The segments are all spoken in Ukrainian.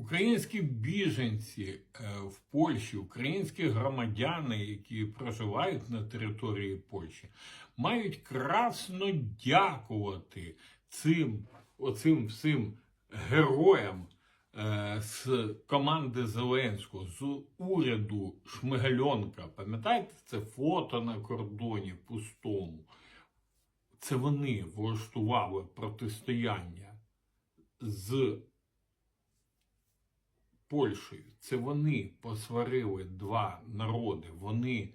Українські біженці е, в Польщі, українські громадяни, які проживають на території Польщі, мають красно дякувати цим оцим всім героям е, з команди Зеленського, з уряду Шмигальонка. Пам'ятаєте, це фото на кордоні пустому. Це вони влаштували протистояння з Польщею. Це вони посварили два народи. Вони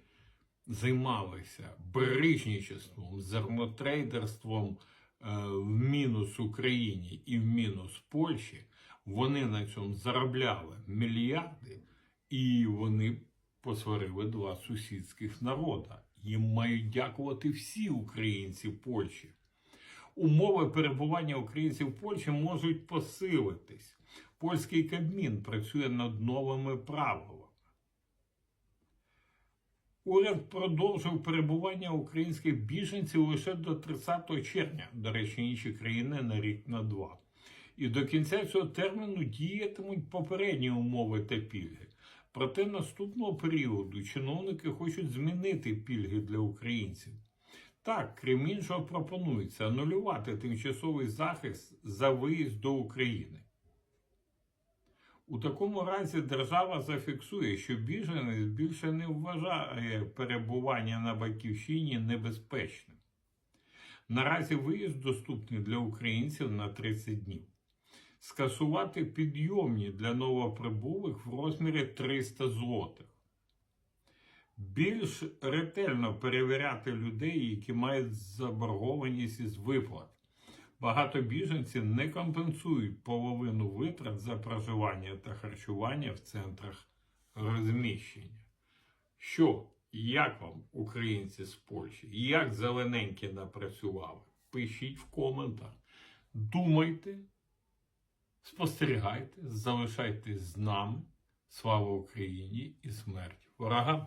займалися брижнічеством, зернотрейдерством е, в мінус Україні і в мінус Польщі. Вони на цьому заробляли мільярди, і вони посварили два сусідських народа. Їм мають дякувати всі українці Польщі. Умови перебування українців в Польщі можуть посилитись. Польський Кабмін працює над новими правилами. Уряд продовжив перебування українських біженців лише до 30 червня, до речі, інші країни на рік на два. І до кінця цього терміну діятимуть попередні умови та пільги. Проте наступного періоду чиновники хочуть змінити пільги для українців. Так, крім іншого, пропонується анулювати тимчасовий захист за виїзд до України. У такому разі держава зафіксує, що біженець більше не вважає перебування на батьківщині небезпечним. Наразі виїзд доступний для українців на 30 днів. Скасувати підйомні для новоприбулих в розмірі 300 злотих. Більш ретельно перевіряти людей, які мають заборгованість із виплат. Багато біженців не компенсують половину витрат за проживання та харчування в центрах розміщення. Що, як вам, українці з Польщі, як зелененькі напрацювали? Пишіть в коментах. Думайте, спостерігайте, залишайтесь з нами. Слава Україні і смерть ворогам!